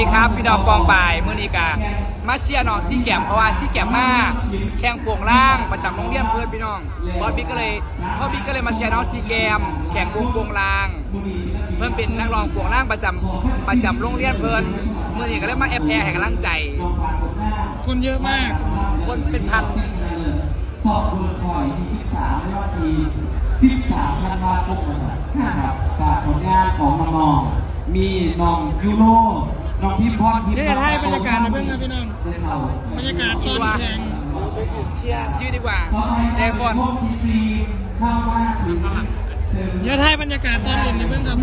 ดีครับ พี่น้องกองปายเมื่อนี้กามาเชียร์น้องซี่แกมเพราะว่าซี่แกมมากแข่งปวงล่างประจำโรงเรียนเพื่อนพี่น้องบอสบิ๊ก็เลยพ่อพี่ก็เลยมาเชียร์น้องซี่แกมแข่งปวงปวงล่าง เพื่อนเป็นนักร้องปวงล่างประจำประจำโรงเรียนเพื่อนมื่อนี้ก็เลยมาแอบแอร์แห่งร่างใจ คนเยอะมาก คนเป็นพันสอบเบอร์คอย23ในยอดที่13ธันวาคมนะครับจากผลงานของน้องมีน้องยูโร น้องพิมพ์พรทิพย์นี่ให้บรรยากาศเพื่อนนะพี่น้องบรรยากาศตอนแข่งเชียร์ยืดดีกว่าแดงก่อนเยอะให้บรรยากาศตอนเย็นนะเพื่อนครับ